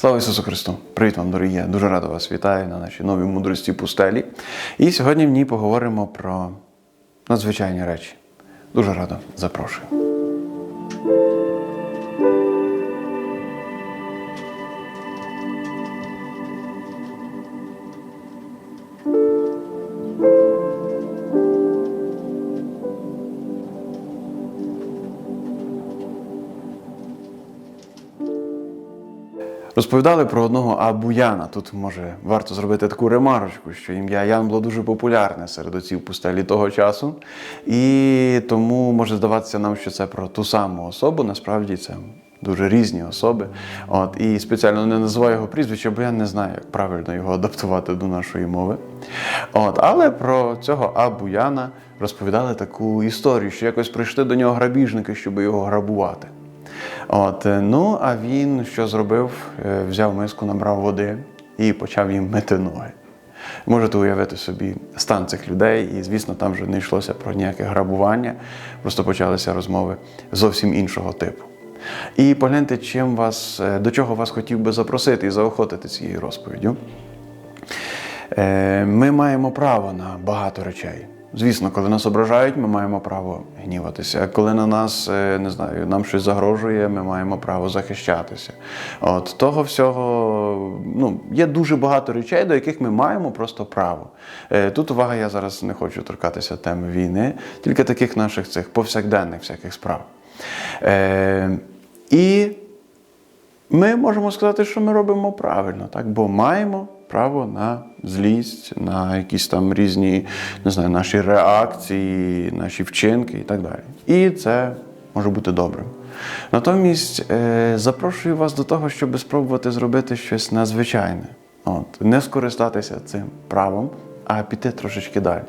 Слава Ісусу Христу! Привіт вам, дорогі! Я Дуже радо вас вітаю на нашій новій мудрості пустелі. І сьогодні в ній поговоримо про надзвичайні речі. Дуже радо запрошую. Розповідали про одного Абуяна. Тут може варто зробити таку ремарочку, що ім'я Ян було дуже популярне серед отців пустелі того часу. І тому може здаватися нам, що це про ту саму особу. Насправді це дуже різні особи. От, і спеціально не називаю його прізвище, бо я не знаю, як правильно його адаптувати до нашої мови. От, але про цього Абуяна розповідали таку історію, що якось прийшли до нього грабіжники, щоб його грабувати. От, е, ну, а він що зробив? Е, Взяв миску, набрав води і почав їм мити ноги. Можете уявити собі стан цих людей, і, звісно, там вже не йшлося про ніяке грабування, просто почалися розмови зовсім іншого типу. І погляньте, чим вас, е, до чого вас хотів би запросити і заохотити цією розповіддю. Ми маємо право на багато речей. Звісно, коли нас ображають, ми маємо право гніватися. Коли на нас е, не знаю, нам щось загрожує, ми маємо право захищатися. От того всього ну, є дуже багато речей, до яких ми маємо просто право. Е, Тут увага, я зараз не хочу торкатися теми війни, тільки таких наших цих повсякденних всяких справ. Е, І ми можемо сказати, що ми робимо правильно, так? бо маємо право на злість, на якісь там різні не знаю, наші реакції, наші вчинки і так далі. І це може бути добрим. Натомість е, запрошую вас до того, щоб спробувати зробити щось надзвичайне. От, не скористатися цим правом, а піти трошечки далі.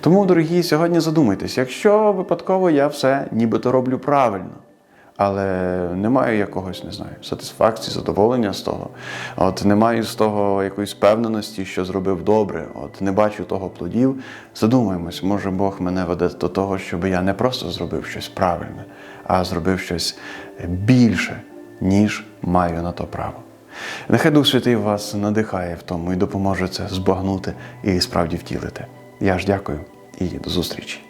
Тому, дорогі, сьогодні задумайтесь, якщо випадково я все нібито роблю правильно, але не маю якогось, не знаю, сатисфакції, задоволення з того. От не маю з того якоїсь впевненості, що зробив добре, от не бачу того плодів. Задумаємось, може Бог мене веде до того, щоб я не просто зробив щось правильне, а зробив щось більше, ніж маю на то право. Нехай Дух Святий вас надихає в тому і допоможе це збагнути і справді втілити. Я ж дякую і до зустрічі.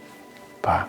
Па!